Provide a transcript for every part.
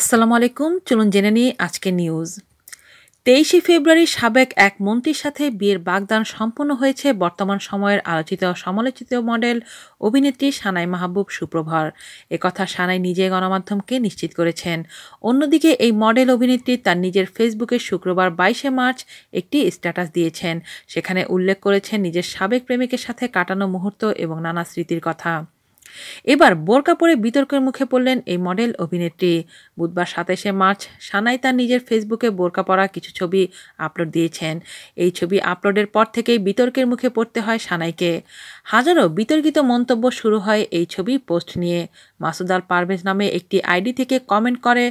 আসসালামু আলাইকুম। চলুন জেনে নিই আজকে নিউজ তেইশে ফেব্রুয়ারি সাবেক এক মন্ত্রীর সাথে বিয়ের বাগদান সম্পন্ন হয়েছে বর্তমান সময়ের আলোচিত সমালোচিত মডেল অভিনেত্রী সানাই মাহবুব সুপ্রভার। একথা সানাই নিজে গণমাধ্যমকে নিশ্চিত করেছেন। অন্যদিকে এই মডেল অভিনেত্রী তার নিজের ফেসবুকে শুক্রবার বাইশে মার্চ একটি স্ট্যাটাস দিয়েছেন। সেখানে উল্লেখ করেছেন নিজের সাবেক প্রেমিকের সাথে কাটানো মুহূর্ত এবং নানা স্মৃতির কথা। এবার বোরকা পরে বিতর্কের মুখে পড়লেন এই মডেল অভিনেত্রী। বুধবার সাতাশে মার্চ সানাই তার নিজের ফেসবুকে বোরকা পরা কিছু ছবি আপলোড দিয়েছেন। এই ছবি আপলোডের পর থেকেই বিতর্কের মুখে পড়তে হয় সানাইকে। হাজারো বিতর্কিত মন্তব্য শুরু হয় এই ছবি পোস্ট নিয়ে। মাসুদ আল পারভেজ নামে একটি আইডি থেকে কমেন্ট করে,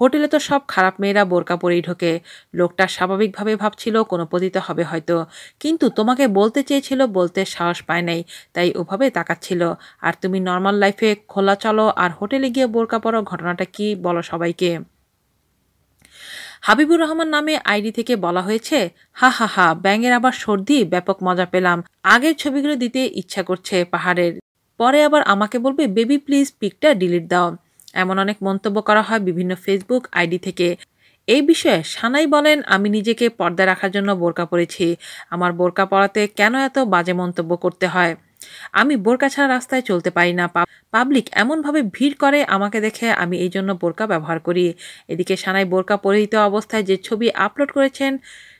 হোটেলে তো সব খারাপ মেয়েরা বোরকা পরেই ঢোকে। লোকটা স্বাভাবিকভাবে ভাবছিল কোনো পতিত হবে হয়তো। কিন্তু তোমাকে বলতে চেয়েছিল বলতে সাহস পায় নাই, তাই ওভাবে তাকাচ্ছিল। আর তুমি নর্মাল লাইফে খোলা চলো আর হোটেলে গিয়ে বোরকা পরো, ঘটনাটা কি বলো সবাইকে? হাবিবুর রহমান নামে আইডি থেকে বলা হয়েছে, হা হা হা, ব্যাঙের আবার সর্দি, ব্যাপক মজা পেলাম। আগের ছবিগুলো দিতে ইচ্ছা করছে পাহাড়ের পরে আবার আমাকে বলবে, বেবি প্লিজ পিকটা ডিলিট দাও। এমন অনেক মন্তব্য করা হয় বিভিন্ন ফেসবুক আইডি থেকে। এই বিষয়ে সানাই বলেন, আমি নিজেকে পর্দা রাখার জন্য বোরকা পরেছি। আমার বোরকা পরাতে কেন এত বাজে মন্তব্য করতে হয়? আমি বোরকা ছাড়া রাস্তায় চলতে পারি না। পাবলিক এমনভাবে ভিড় করে আমাকে দেখে আমি এই জন্য বোরকা ব্যবহার করি। এদিকে সানাই বোরকা পরিহিত অবস্থায় যে ছবি আপলোড করেছেন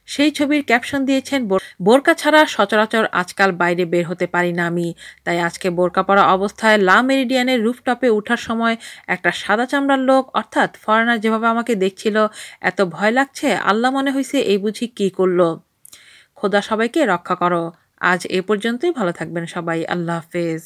সেই ছবির ক্যাপশন দিয়েছেন বোরকা ছাড়া সচরাচর আজকাল বাইরে বের হতে পারি না আমি। তাই আজকে বোরকা পরা অবস্থায় লা মেরিডিয়ানের রুফটপে ওঠার সময় একটা সাদা চামড়ার লোক, অর্থাৎ ফরেনার যেভাবে আমাকে দেখছিল, এত ভয় লাগছে, আল্লাহ মনে হয়েছে এই বুঝি কি করল। খোদা সবাইকে রক্ষা করো। আজ এ পর্যন্তই, ভালো থাকবেন সবাই, আল্লাহ হাফেজ।